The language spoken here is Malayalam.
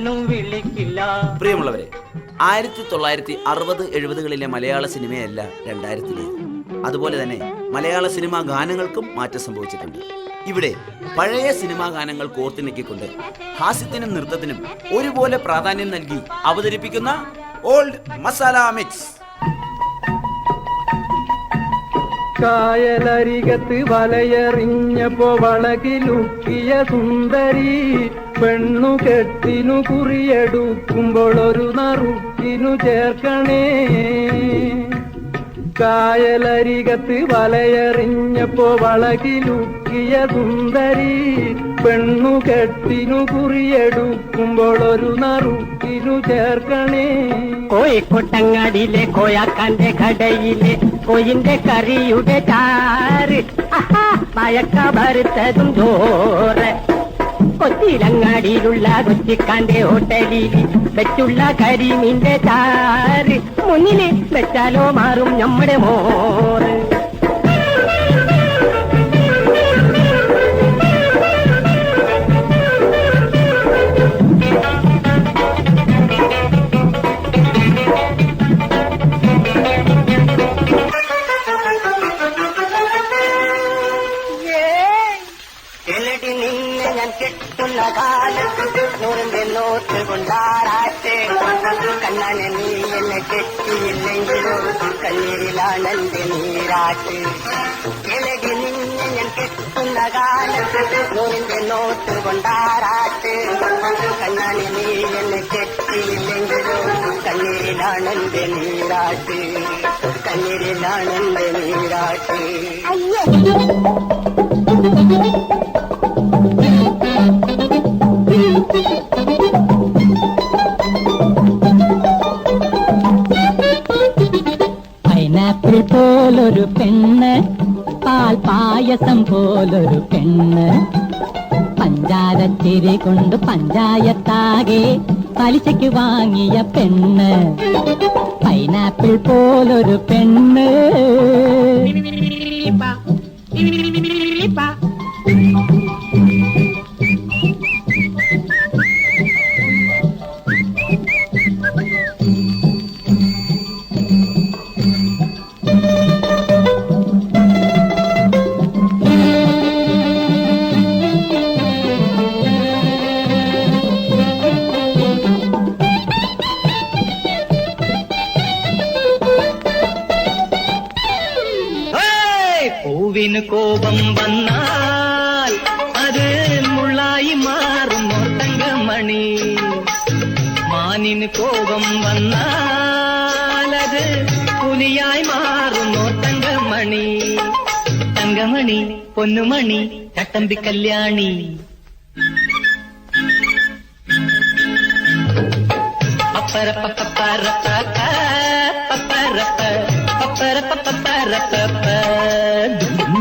വിളിക്കില്ല. പ്രിയമുള്ളവരെ ആയിരത്തി തൊള്ളായിരത്തി അറുപത് എഴുപതുകളിലെ മലയാള സിനിമയല്ല രണ്ടായിരത്തിലെ. അതുപോലെ തന്നെ മലയാള സിനിമാ ഗാനങ്ങൾക്കും മാറ്റം സംഭവിച്ചിട്ടുണ്ട്. ഇവിടെ പഴയ സിനിമാ ഗാനങ്ങൾ കോർത്തിണക്കിക്കൊണ്ട് ഹാസ്യത്തിനും നൃത്തത്തിനും ഒരുപോലെ പ്രാധാന്യം നൽകി അവതരിപ്പിക്കുന്ന ഓൾഡ് മസാല മിക്സ്. കായലരികത്ത് വലയെറിഞ്ഞപ്പോ വളകിലുക്കിയ സുന്ദരി പെണ്ണു കെട്ടിനു കുറിയെടുക്കുമ്പോൾ ഒരു നറുക്കിനു ചേർക്കണേ. കായലരികത്ത് വലയെറിഞ്ഞപ്പോ വളകിലുക്കിയ സുന്ദരി പെണ്ണു കെട്ടിനു കുറിയെടുക്കുമ്പോൾ ഒരു നറുക്കിനു ചേർക്കണേ. കോഴിക്കോട്ടങ്ങാടിയിലെ കോയാക്കാന്റെ കടയിലെ കോയിന്റെ കറിയുടെ ചാറ്. മയക്ക ഭരുത്തതും ചോറ്. കൊച്ചിയിലങ്ങാടിയിലുള്ള കൊച്ചിക്കാന്റെ ഹോട്ടലിൽ വെച്ചുള്ള കരിമീന്റെ ചാറ് മുന്നിലെ വെച്ചാലോ മാറും നമ്മുടെ മോറ് എലടി നിന്നെ ഞാൻ കെട്ടുന്ന കാലത്ത് നൂറിന്റെ നോട്ട് കൊണ്ടാറാട്ടെ കണ്ണാനെ നീ എന്നെ കെട്ടിയില്ലെങ്കിലോ കണ്ണീരിലാണ് എന്റെ നീരാട്ട് എലടി നിന്നെ ഞാൻ കെട്ടുന്ന കാലത്ത് നൂറിന്റെ നോട്ട് കൊണ്ടാറാട്ട് കണ്ണാനെ നീ എന്നെ കെട്ടിയില്ലെങ്കിലോ കണ്ണീരിലാണ് എന്റെ നീരാട്ട് കണ്ണീരിലാണ് എന്റെ നീരാട്ട് പൈനാപ്പിൾ പോലൊരു പെണ്ണ് പാൽ പായസം പോലൊരു പെണ്ണ്. പഞ്ചാരച്ചിരി കൊണ്ട് പഞ്ചായത്താകെ പലിശയ്ക്ക് വാങ്ങിയ പെണ്ണ്. പൈനാപ്പിൾ പോലൊരു പെണ്ണ്. பூவின் கோபம் வந்தால் அது முள்ளாய் மாறும் தங்க மணி மானின் கோபம் வந்தால் அது புலியாய் மாறும் தங்க மணி தங்கமணி பொன்னுமணி கட்டம்பி கல்யாணி. அப்பரப்ப பப்பரப்ப பப்பரப்ப பப்பரப்ப பப்பரப்ப